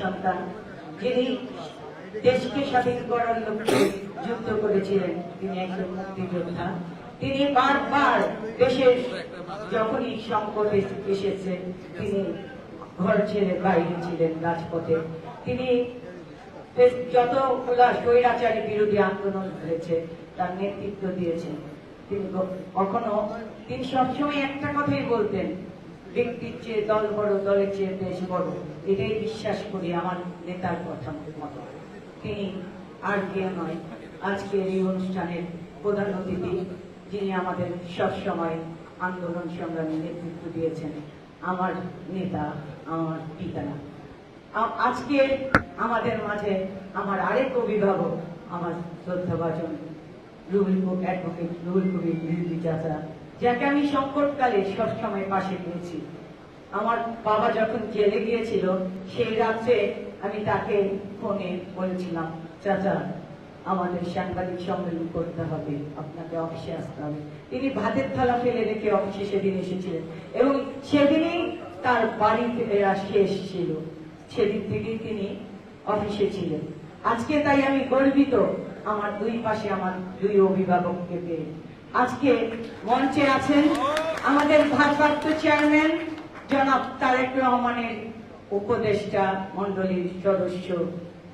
সন্তান করেছিলেন, তিনি একজন মুক্তিযোদ্ধা। তিনি বারবার দেশের যখনই সংকট এসেছে, তিনি ঘর ছেড়ে বাইরে ছিলেন রাজপথে। তিনি যতগুলা স্বৈরাচারী বিরোধী আন্দোলন হয়েছে তার নেতৃত্ব দিয়েছেন। তিনি কখনো তিনি সবসময় একটা কথাই বলতেন ব্যক্তির চেয়ে দল বড় দলের চেয়ে দেশ বড় এটাই বিশ্বাস করি আমার নেতার কথা মতো। তিনি আর কেউ নয়। আজকের এই অনুষ্ঠানের প্রধান অতিথি যিনি আমাদের সবসময় আন্দোলন সংগ্রামে নেতৃত্ব দিয়েছেন, আমার নেতা, আমার পিতা। আজকে আমাদের মাঝে আমার আরেক অভিভাবক, আমার শ্রদ্ধাভাজন কবির অ্যাডভোকেট রুহুল কবির চাচা। যাকে আমি সংকটকালে সবসময় পাশে পেয়েছি। আমার বাবা যখন জেলে গিয়েছিল, সেই রাত্রে আমি তাকে ফোনে বলেছিলাম, চাচা, আমাদের সাংবাদিক সম্মেলন করতে হবে, আপনাকে অফিসে আসতে হবে। তিনি ভাতের থালা ফেলে রেখে অফিসে সেদিন এসেছিলেন এবং সেদিনই তার বাড়ি ফেরা শেষ ছিল সেদিন থেকেই তিনি অফিসে ছিলেন। আজকে তাই আমি গর্বিত, আমার দুই পাশে আমার দুই অভিভাবককে পেয়ে। আজকে মঞ্চে আছেন আমাদের ভারপ্রাপ্ত চেয়ারম্যান জনাব তারেক রহমানের উপদেষ্টা মন্ডলীর সদস্য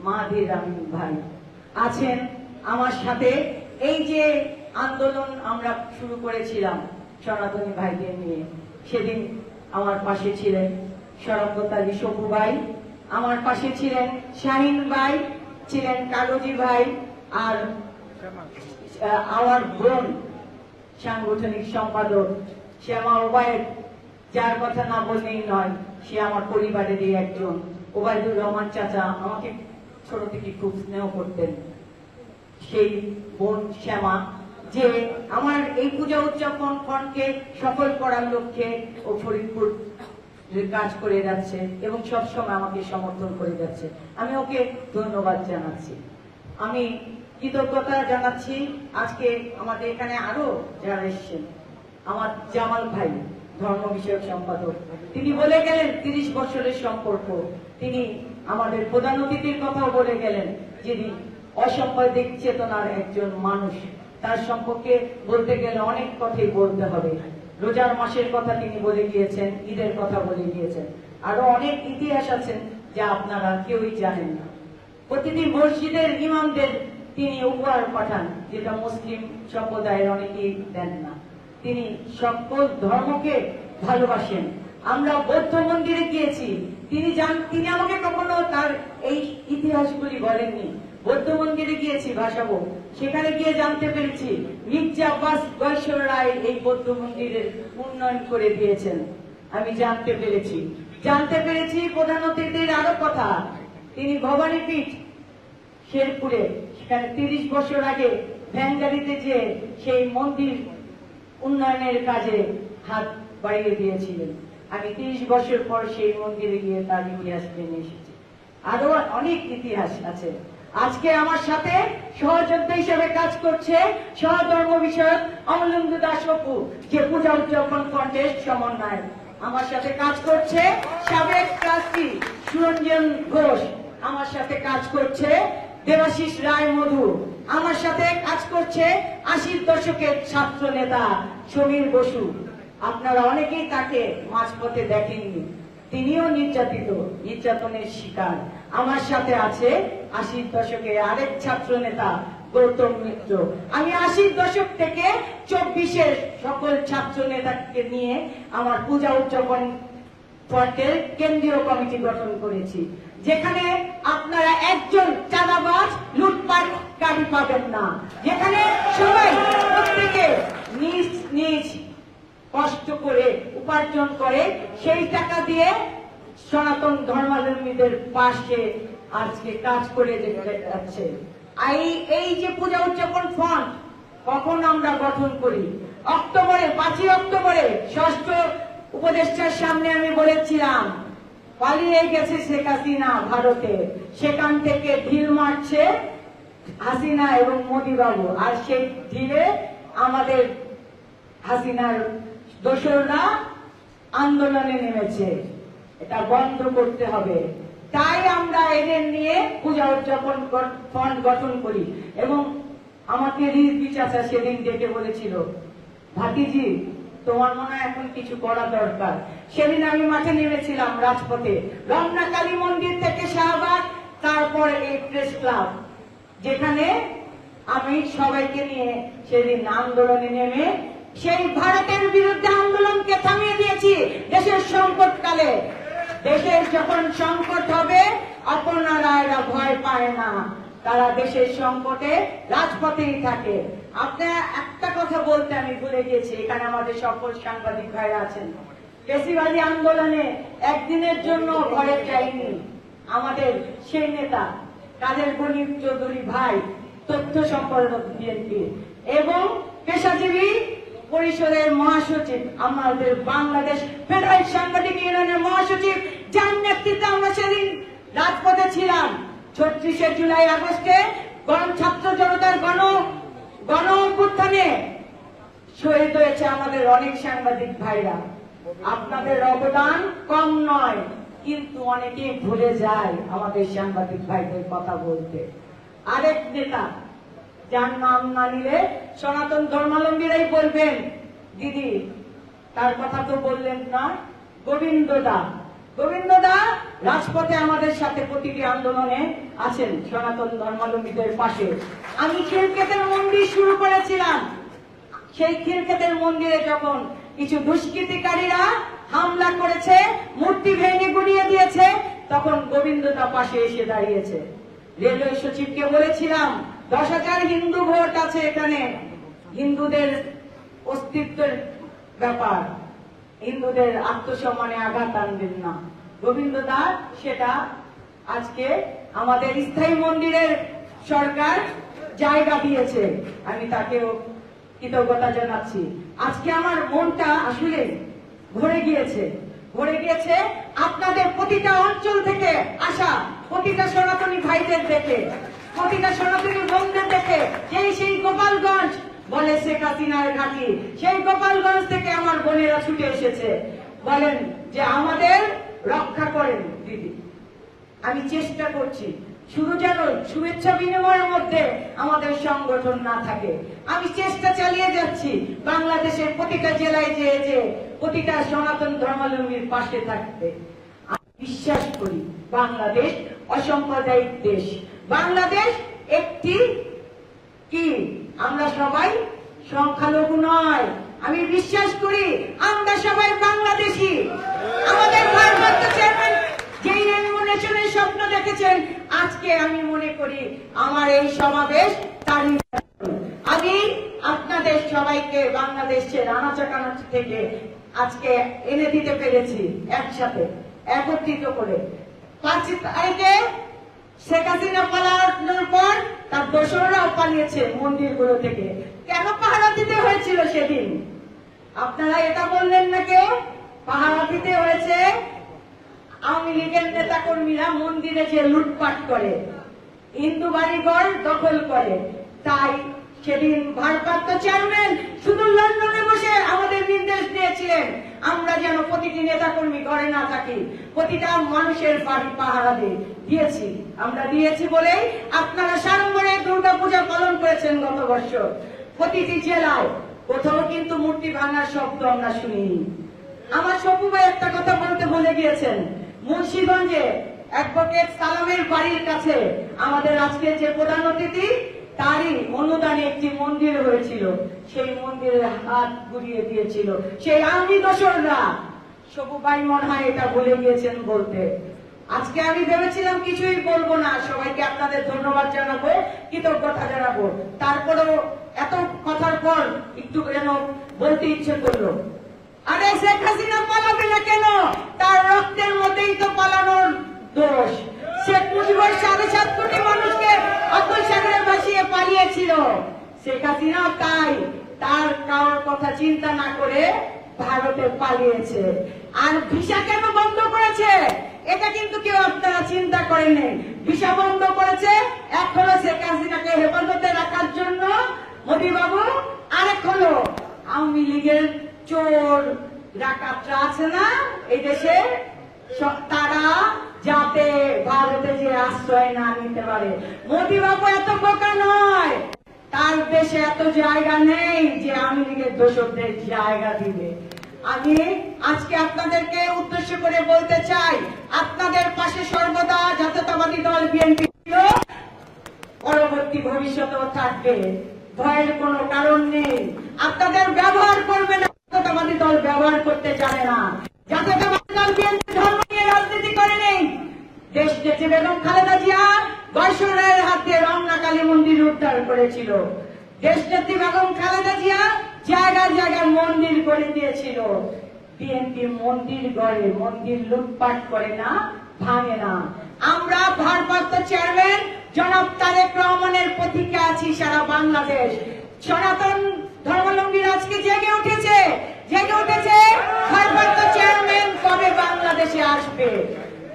মাহাদির আমিন ভাই আছেন আমার সাথে। এই যে আন্দোলন আমরা শুরু করেছিলাম সনাতনী ভাইদের নিয়ে, সেদিন আমার পাশে ছিলেন আলী সপু ভাই, আমার পাশে ছিলেন শাহিন ভাই, ছিলেন কাগজি ভাই আর আমার বোন সাংগঠনিক সম্পাদক। শ্যামা ওবায়দ যার কথা না বললেই নয়, সে আমার পরিবারেরই একজন। ওবায়দুর রহমান চাচা আমাকে ছোট থেকে খুব স্নেহ করতেন। সেই বোন শ্যামা, যে আমার এই পূজা উদযাপন ফন্ডকে সফল করার লক্ষ্যে ও ফরিদপুর কাজ করে যাচ্ছে এবং সবসময় আমাকে সমর্থন করে যাচ্ছে। আমি ওকে ধন্যবাদ জানাচ্ছি। আমি কৃতজ্ঞতা জানাচ্ছি। আজকে আমাদের এখানে আরও যারা এসছেন, আমার জামাল ভাই, ধর্ম বিষয়ক সম্পাদক, তিনি বলে গেলেন তিরিশ বছরের সম্পর্ক। তিনি আমাদের প্রধান অতিথির কথাও বলে গেলেন যিনি অসাম্পাদিক চেতনার একজন মানুষ। তার সম্পর্কে বলতে গেলে অনেক কথাই বলতে হবে। রোজার মাসের কথা তিনি বলে গিয়েছেন, ঈদের কথা বলে গিয়েছেন। আরও অনেক ইতিহাস আছেন যা আপনারা কেউই জানেন না। প্রতিটি মসজিদের ইমামদের তিনি উপহার পাঠান, যেটা মুসলিম সম্প্রদায়ের অনেকেই দেন না। তিনি সকল ধর্মকে ভালোবাসেন। আমরা বৌদ্ধ মন্দিরে গিয়েছি। তিনি জান, তিনি আমাকে কখনো তার এই ইতিহাসগুলি বলেননি। বৌদ্ধ মন্দিরে গিয়েছি, ভাসাবো। সেখানে গিয়ে জানতে পেরেছি, মির্জা আব্বাস রায় এই বৌদ্ধ মন্দিরের উন্নয়ন করে দিয়েছেন। আমি জানতে পেরেছি। জানতে পেরেছি প্রধান অতিথির আরও কথা। তিনি ভবানীপীঠ শেরপুরে, সেখানে তিরিশ বছর আগে ভ্যানগাড়িতে যে সেই মন্দির উন্নয়নের কাজে হাত বাড়িয়ে দিয়েছিলেন। আমি তিরিশ বছর পর সেই মন্দিরে গিয়ে তার ইতিহাস জেনে এসেছি। আরও অনেক ইতিহাস আছে। আজকে আমার সাথে সহযোদ্ধা হিসেবে কাজ করছে সহধর্ম বিষয়ক অমলেন্দু দাস অপু যে পূজা উদযাপন কন্টেস্ট সমন্বয়। আমার সাথে কাজ করছে সাবেক ট্রাস্টি সুরঞ্জন ঘোষ। আমার সাথে কাজ করছে দেবাশিস রায় মধু। আমার সাথে কাজ করছে আশির দশকের ছাত্র নেতা সমীর বসু। আপনারা অনেকেই তাকে মাঝপথে দেখেননি। তিনিও নির্যাতিত, নির্যাতনের শিকার। আমার সাথে আছে আশির দশকে আরেক ছাত্র নেতা, গৌতম মিত্র। আমি আশির দশক থেকে চব্বিশের সকল ছাত্র নেতাকে নিয়ে আমার পূজা উদযাপন পর্যায়ে কেন্দ্রীয় কমিটি গঠন করেছি। যেখানে আপনারা একজন চাঁদাবাজ লুটপাটকারী পাবেন না। যেখানে সবাই প্রত্যেকে নিজ নিজ কষ্ট করে উপার্জন করে, সেই টাকা দিয়ে সনাতন ধর্মাবলম্বীদের পাশে আজকে কাজ করে যাচ্ছে। এই যে পূজা উদযাপন ফন্ড কখন আমরা গঠন করি? অক্টোবরে, পাঁচই অক্টোবরে, ষষ্ঠ উপদেষ্টার সামনে আমি বলেছিলাম পালিয়ে গেছে শেখ হাসিনা ভারতে। সেখান থেকে ঢিল মারছে হাসিনা এবং মোদী বাবু। আর সেই ঢিলে আমাদের হাসিনার দোসররা আন্দোলনে নেমেছে। এটা বন্ধ করতে হবে। তাই আমরা এদের নিয়ে পূজা উদযাপন ফন্ড গঠন করি। এবং আমাকে রিজবি চাচা সেদিন ডেকে বলেছিল, ভাতিজি তোমার মনে এখন কিছু করা দরকার। সেদিন আমি মাঠে নেমেছিলাম রাজপথে। রমনা কালী মন্দির থেকে শাহবাগ, তারপর এই প্রেস ক্লাব যেখানে আমি সবাইকে নিয়ে সেদিন আন্দোলনে নেমে সেই ভারতের বিরুদ্ধে আন্দোলনকে থামিয়ে দিয়েছি দেশের সংকটকালে। দেশের যখন সংকট হবে, আপনারা এরা ভয় পায় না। তারা দেশের সংকটে রাজপথেই থাকে। আপনার একটা কথা বলতে আমি ভুলে গিয়েছি এখানে আমাদের সকল সাংবাদিক ভাইরা আছেন। পেশিবাদী আন্দোলনে একদিনের জন্য ঘরে যায়নি আমাদের সেই নেতা কাদের গণিত চৌধুরী ভাই, তথ্য সম্পাদক বিএনপি। এবং পেশাজীবী পরিষদের মহাসচিব, আমাদের বাংলাদেশ ফেডারেল সাংবাদিক ইউনিয়নের মহাসচিব, যার নেতৃত্বে আমরা সেদিন রাজপথে ছিলাম। ছত্রিশে জুলাই আগস্টে গণ ছাত্র জনতার গণ গণ অভ্যুত্থানে শহীদ হয়েছে আমাদের অনেক সাংবাদিক ভাইরা। আপনাদের অবদান কম নয়, কিন্তু অনেকেই ভুলে যায় আমাদের সাংবাদিক ভাইদের কথা বলতে। আরেক নেতা, যার নাম না নিলে সনাতন ধর্মাবলম্বীরাই বলবেন, দিদি, তার কথা তো বললেন না গোবিন্দ দা গোবিন্দ রাজপথে আমাদের সাথে প্রতিটি আন্দোলনে আছেন সনাতন ধর্মাবলম্বীদের পাশে। আমি খিলকেতের মন্দির শুরু করেছিলাম। সেই খিলকেতের মন্দিরে যখন কিছু দুষ্কৃতিকারীরা হামলা করেছে, মূর্তি ভেঙে গুড়িয়ে দিয়েছে, তখন গোবিন্দতা পাশে এসে দাঁড়িয়েছে। রেলওয়ে সচিবকে বলেছিলাম, দশ হাজার হিন্দু ভোট আছে এখানে। হিন্দুদের অস্তিত্বের ব্যাপার। হিন্দুদের আত্মসম্মানে আঘাত আনবেন না। গোবিন্দ দাস, সেটা আজকে আমাদের স্থায়ী মন্দিরের সরকার জায়গা দিয়েছে। আমি তাকেও কৃতজ্ঞতা জানাচ্ছি। আজকে আমার মনটা আসলে ভরে গিয়েছে। ভরে গিয়েছে আপনাদের প্রতিটা অঞ্চল থেকে আসা, প্রতিটা সনাতনী ভাইদের দেখে, প্রতিটা সনাতনী বোনদের দেখে, সেই সেই গোপালগঞ্জ বলে শেখ হাসিনার ঘাটি। সেই গোপালগঞ্জ থেকে আমার বোনেরা ছুটে এসেছে। বলেন যে আমাদের রক্ষা করেন দিদি। আমি চেষ্টা করছি। শুধু যেন শুভেচ্ছা বিনিময়ের মধ্যে আমাদের সংগঠন না থাকে। আমি চেষ্টা চালিয়ে যাচ্ছি বাংলাদেশের প্রতিটা জেলায় যে যে প্রতিটা সনাতন ধর্মাবলম্বীর পাশে থাকতে। আমি বিশ্বাস করি বাংলাদেশ অসাম্প্রদায়িক দেশ। বাংলাদেশ একটি কি? আমরা সবাই সংখ্যালঘু নয়। আমি বিশ্বাস করি আমরা সবাই বাংলাদেশি। আমাদের যেই রেমুনেশনের স্বপ্ন দেখেছেন, আজকে আমি মনে করি আমার এই সমাবেশ তারই আমি আপনাদের সবাইকে বাংলাদেশের আনাচাকানাচি থেকে আজকে এনে দিতে পেরেছি একসাথে, একত্রিত করে। পাঁচ তারিখে শেখ হাসিনা পালানোর পর তার দোসররাও পালিয়েছে মন্দিরগুলো থেকে। কেন পাহারা দিতে হয়েছিল সেদিন? আপনারা এটা বললেন না কেউ? পাহারা দিতে হয়েছে আওয়ামী লীগের নেতা কর্মীরা মন্দিরে যে লুটপাট করে, হিন্দু বাড়িঘর দখল করে, তাই সেদিন ভারপ্রাপ্ত চেয়ারম্যান শুধু লন্ডনে বসে আমাদের নির্দেশ দিয়েছিলেন, আমরা যেন প্রতিটি নেতা কর্মী ঘরে না থাকি, প্রতিটা মানুষের বাড়ি পাহারা দিয়েছি। আমরা দিয়েছি বলেই আপনারা সাড়ম্বরে দুর্গা পূজা পালন করেছেন গত বছর প্রতিটি জেলায় কোথাও কিন্তু মূর্তি ভাঙার শব্দ আমরা শুনিনি। আমার সপু ভাই একটা কথা বলতে ভুলে গিয়েছেন। মুন্সিগঞ্জে অ্যাডভোকেট সালামের বাড়ির কাছে আমাদের আজকে যে প্রধান অতিথি তারই অনুদানে একটি মন্দির হয়েছিল। সেই মন্দিরের হাত ঘুরিয়ে দিয়েছিল। সেই আমি দোসররা, সবু ভাই মনে হয় এটা ভুলে গিয়েছেন বলতে। আজকে আমি ভেবেছিলাম কিছুই বলব না, সবাইকে আপনাদের ধন্যবাদ জানাব, কৃতজ্ঞতা জানাব। তারপরেও এত কথার পর একটু যেন বলতে ইচ্ছে করল, আরে শেখ হাসিনা পালাবে না কেন? তার রক্তের মধ্যেই তো পালানোর দোষ। শেখ মুজিবুর সাড়ে সাত কোটি পালিয়েছিল শেখ হাসিনা তাই, তার কারোর কথা চিন্তা না করে ভারতে পালিয়েছে। আর ভিসা কেন বন্ধ করেছে? এটা কিন্তু কেউ আপনারা চিন্তা করেনি ভিসা বন্ধ করেছে হলো শেখ হাসিনাকে হেফাজতে রাখার জন্য। মোদী বাবু আরেক হলো, আওয়ামী লীগের চোর ডাকাতরা আছে না? এই দেশে স- তারা যাতে ভারতে যে আশ্রয় না নিতে পারে। মোদি বাবু এত বোকা নয়। তার দেশে এত জায়গা নেই যে আমেরিকার দোষকদের জায়গা দিবে। আমি আজকে আপনাদেরকে উদ্দেশ্য করে বলতে চাই, আপনাদের পাশে সর্বদা জাতীয়তাবাদী দল বিএনপি পরবর্তী ভবিষ্যতেও থাকবে। ভয়ের কোনো কারণ নেই। আপনাদের ব্যবহার করবে না, জাতীয়তাবাদী দল ব্যবহার করতে জানে না। জাতীয়তাবাদী মন্দির লুটপাট করে না, ভাঙে না। আমরা ভারপ্রাপ্ত চেয়ারম্যান জনাব তারেক রহমানের প্রতীক্ষা আছি সারা বাংলাদেশ। সনাতন ধর্মাবলম্বীর আজকে জেগে উঠেছে জেগে উঠেছে ভারপ্রাপ্ত চেয়ারম্যান কবে বাংলাদেশে আসবে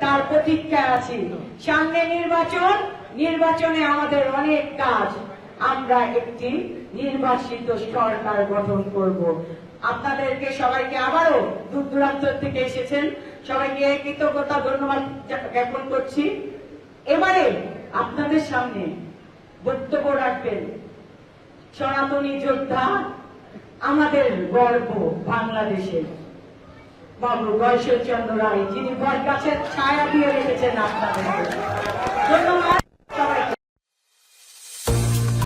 তার প্রতীক্ষায় আছি। সামনে নির্বাচন, নির্বাচনে আমাদের অনেক কাজ। আমরা একটি নির্বাচিত সরকার গঠন করব। আপনাদেরকে সবাইকে আবারও দূর দূরান্ত থেকে এসেছেন। সবাইকে কৃতজ্ঞতা, ধন্যবাদ জ্ঞাপন করছি। এবারে আপনাদের সামনে বক্তব্য রাখবেন সনাতনী যোদ্ধা, আমাদের গর্ব বাংলাদেশের। বাবু বয়সের চন্দ্র রায় যিনি গাছের ছায়া দিয়ে রেখেছেন আপনাদের ধন্যবাদ।